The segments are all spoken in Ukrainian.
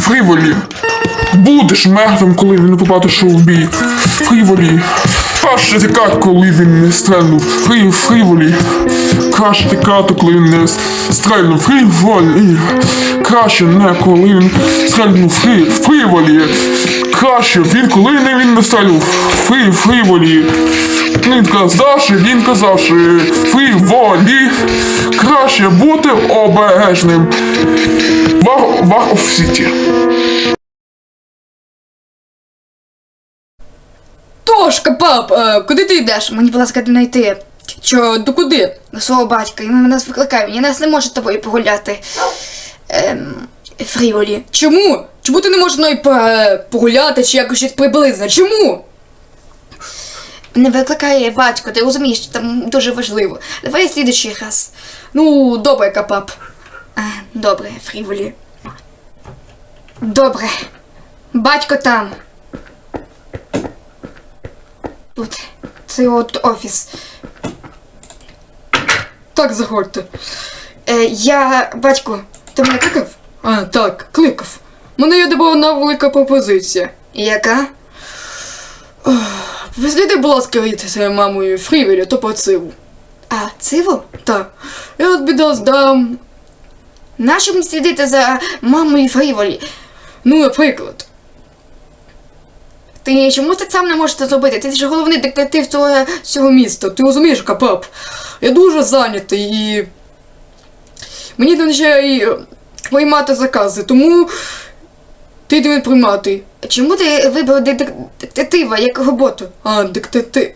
Фріволі. Будеш мертвим, коли він побачиш у бій. Фріволі. Краще тікати, коли він не стрельнув. Фрі, фріволі. Краще тікати, коли він не стрельнув. Фріволі. Краще не коли він стрельнув. Фрі, фріволі. Краще він, коли не він не стрельнув. Фрі, фріволі. Він казавши, він казавши. Фріволі. Краще бути обережним. Вар, вар оф сіті. Тошка, пап, е, куди ти йдеш? Мені, будь ласка, не йти. Що, до куди? До свого батька, він нас викликає, він нас не може з тобою погуляти. Ем, Фріволі. Чому? Чому ти не можеш мною е, погуляти чи якось щось приблизно? Чому? Не викликає батько, ти розумієш, що там дуже важливо. Давай слідчий раз. Ну, добре, капап. Е, добре, Фріволі. Добре. Батько там. Тут. Це от офіс. Так, заходьте. Е, я, батько, ти мене кликав? А, так, кликав. Мене є одна велика пропозиція. Яка? Висліди, будь ласка, від своєю мамою Фрівелі, то по циву. А, циву? Так. Я от біда здам. Нащо мені слідити за мамою Фрівелі? Ну, наприклад. Ти чому ти сам не можеш це зробити? Ти ж головний детектив цього, цього міста. Ти розумієш, капап? Я дуже зайнятий і. Мені там ще і приймати закази, тому ти йди приймати. Чому ти вибрав детек- детектива як роботу? А, детектив.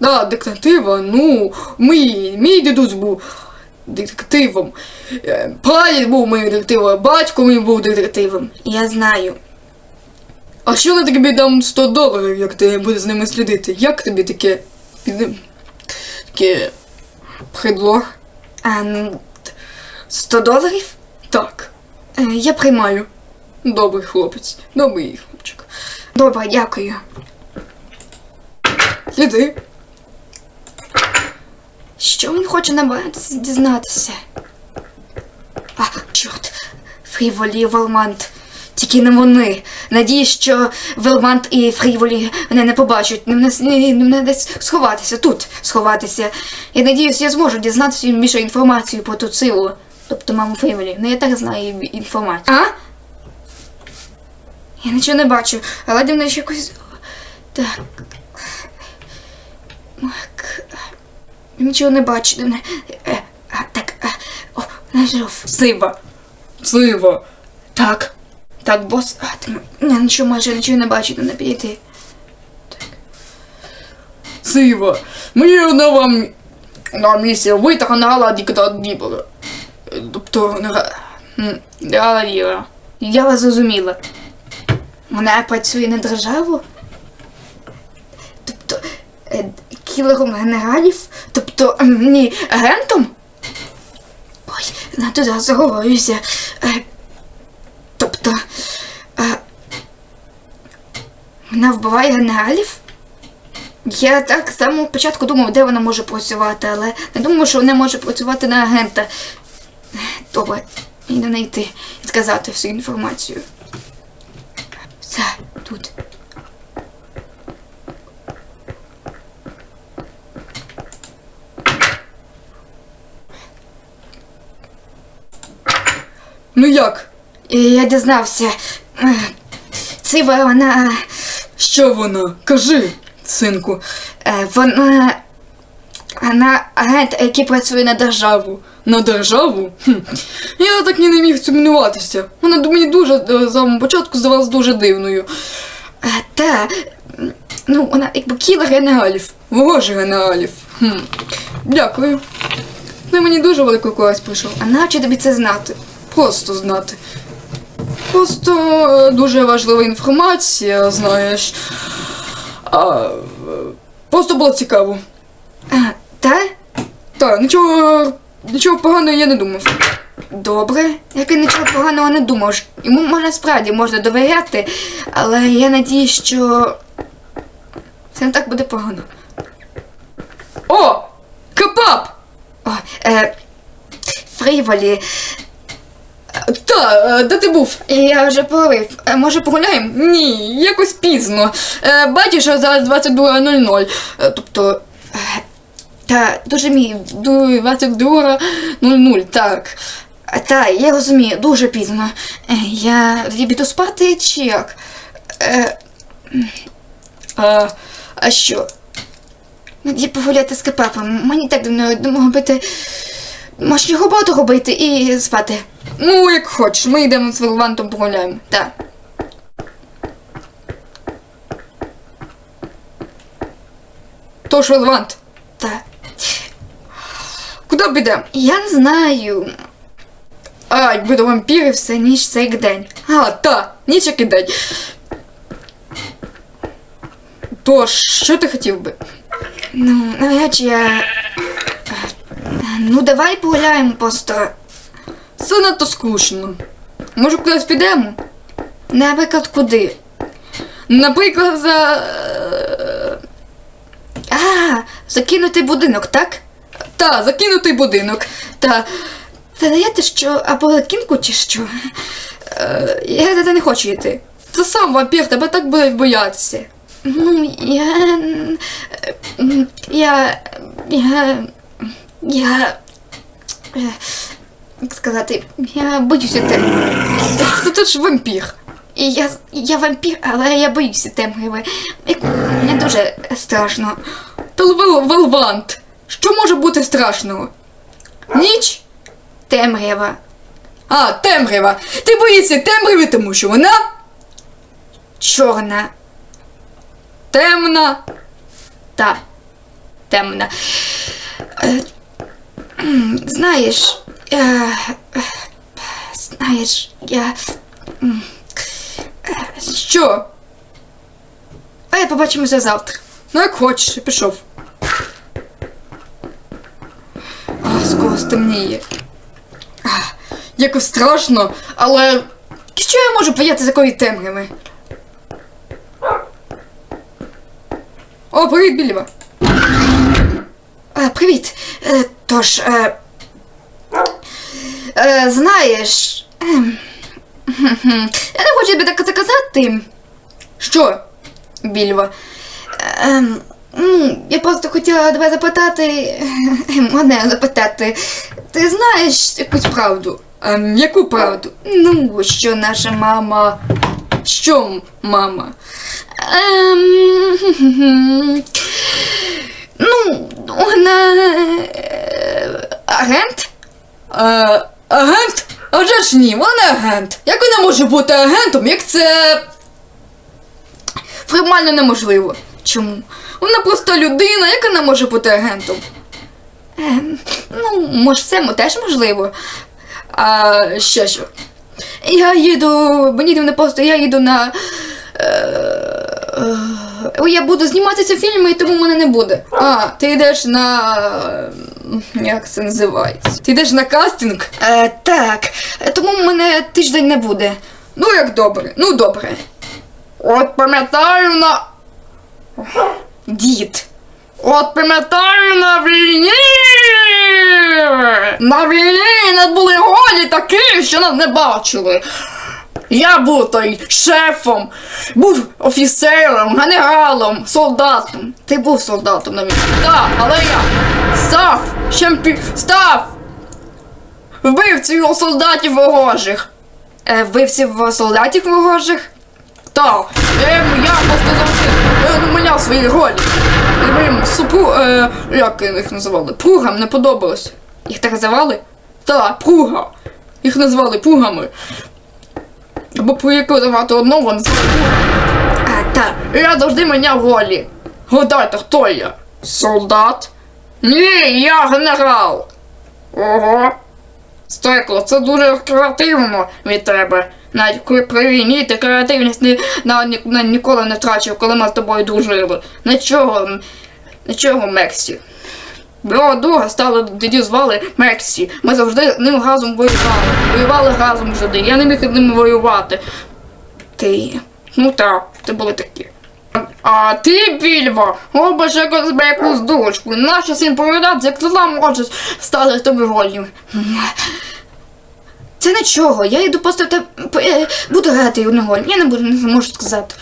Да, детектива, ну, мій, мій дідусь був детективом. Е, Прадід був моїм детективом, батько мій був детективом. Я знаю. А що на тобі дам 100 доларів, як ти будеш з ними слідити? Як тобі таке. таке. предлог? А, ну, 100 доларів? Так. Е, я приймаю. Добрий хлопець. Добрий хлопчик. Добре, дякую. Сліди. Що він хоче набиратися дізнатися? А, чорт. Фріволі Волмант. Тільки не вони. Надіюсь, що Велмант і Фріволі мене не побачать. Не, десь сховатися, тут сховатися. Я надіюсь, я зможу дізнатися більше інформацію про ту силу. Тобто маму Фріволі. Ну я так знаю інформацію. А? Я нічого не бачу, але дивно ще якось. Так. Так. Нічого не бачу. Дивно. Е, а, так. е, О, знайшов. Сива. Сива. Так. Так, бос. А, ти... Я нічого майже нічого не бачу, не підійти. Так. Сива. Мені одна вам на місці витягнала диктат Дібора. Тобто, не га- М, я віра. Я вас зрозуміла. Вона працює на державу? Тобто, е, кілером генералів? Тобто, ем, ні, агентом? Ой, на туди заговорюся. Е, тобто, е, вона вбиває генералів? Я так з самого початку думав, де вона може працювати, але не думав, що вона може працювати на агента. Добре, йду знайти і сказати всю інформацію. Все, тут. Ну як? Я дізнався. Цива, вона. Що вона? Кажи, синку. Е, Вона. Вона агент, який працює на державу. На державу? Хм. Я так і не міг сумніватися. Вона мені дуже е, з самого початку здавалась дуже дивною. Е, Та. Ну, вона якби кілер генералів. Ворожий генералів. Хм. Дякую. Ти мені дуже велику користь прийшов. А наче тобі це знати? Просто знати. Просто е, дуже важлива інформація, знаєш. А, е, просто було цікаво. А, та? Так, нічого, нічого поганого я не думав. Добре, як і нічого поганого не думав. Йому можна справді можна довіряти, але я надію, що це не так буде погано. О! Капап! О, е, Фріволі. Та, е, де ти був? Я вже половив. Е, Може погуляємо? Ні, якось пізно. Е, Бачиш, що зараз 22.00. Е, Тобто. Та, дуже мій, 22.00, так. Та, я розумію, дуже пізно. Я тоді піду спати чи як? А, а що? Я погуляти з кепапом. Мені так давно думав бити. Можеш його роботу робити і спати. Ну, як хочеш, ми йдемо з Велвантом погуляємо. Так. Тож Велвант. Так. Куди підемо? Я не знаю. А, якби до вампірів все ніч це як день. А, та, ніч як і день. Тож, що ти хотів би? Ну, навряд чи я. Ну, давай погуляємо просто. Це надто скучно. Може, кудись підемо? Наприклад, куди? Наприклад, за. А, закинутий будинок, так? Та, закинутий будинок. Та. Та що, або лакінку чи що? Е, я туди не хочу йти. Це сам вампір, тебе так будуть боятися. Ну, я. Я. Я. Я. е, Як сказати, я боюся темряви. Це тут ж вампір. І я, я вампір, але я боюся темряви. Мені дуже страшно. Та Велвант, що може бути страшного? Ніч? Темрява. А, темрява. Ти боїшся темряви, тому що вона чорна. Темна. Та. Темна. Е, Знаєш, е, е, знаєш, я. е, Що? А я побачимося завтра. Ну, як хочеш, я пішов. А, скоро стемніє. Якось страшно, але що я можу боятися такої темряви? О, привіт, Біліва. Е, привіт. Е, тож, е, е, знаєш. хм-хм, я не хочу тобі так це казати. Що, Більва? Ем, м, я просто хотіла тебе запитати. ем, Мене запитати. Ти знаєш якусь правду? Ем, яку правду? Ну, що наша мама. Що мама? Ем. Ну, вона. е, агент? Е, агент? А вже ж ні, вона агент. Як вона може бути агентом, як це. Формально неможливо. Чому? Вона просто людина, як вона може бути агентом? Ем, ну, може, це теж можливо. А ще що? Я їду. Мені не просто, я їду на. Е, е, я буду зніматися в фільмі, і тому мене не буде. А, ти йдеш на. Як це називається? Ти йдеш на кастинг? Е, так. Е, Тому мене тиждень не буде. Ну, як добре, ну добре. От пам'ятаю на. Дід. От пам'ятаю на війні. На війні нас були голі такі, що нас не бачили. Я був той шефом, був офіцером, генералом, солдатом. Ти був солдатом на війні. Так, але я став чемпі... став вбивців солдатів ворожих. Е, вбивців солдатів ворожих? Так, я, йому- я просто завжди е, намаляв свої ролі. Моїм супру, е, як їх називали? Пругам не подобалось. Їх так називали? Так, пруга. Їх назвали пругами. Або про давати одного пругами. А, так. І я завжди міняв ролі. Гадайте, хто я? Солдат? Ні, я генерал. Ого. Стекло, це дуже креативно від тебе. Навіть коли при війні ти креативність ні, на, ні, на- ніколи не втрачив, коли ми з тобою дружили. Нічого, нічого, Мексі. Мого друга стало тоді звали Мексі. Ми завжди з ним разом воювали. Воювали разом завжди. Я не міг ним воювати. Ти. Ну так, це були такі. А ти, Більво, робиш якусь дурочку. Нащо син повідати, як ти сам можеш стати тобі волю. Це нічого, я йду просто е, буду грати одну роль. Я не буду не можу сказати.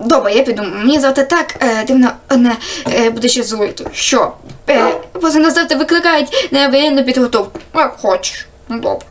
Добре, я піду. Мені завтра так е, дивно одне е, буде ще злити. Що? Е, просто нас завтра викликають на воєнну підготовку. Як хочеш. Ну добре.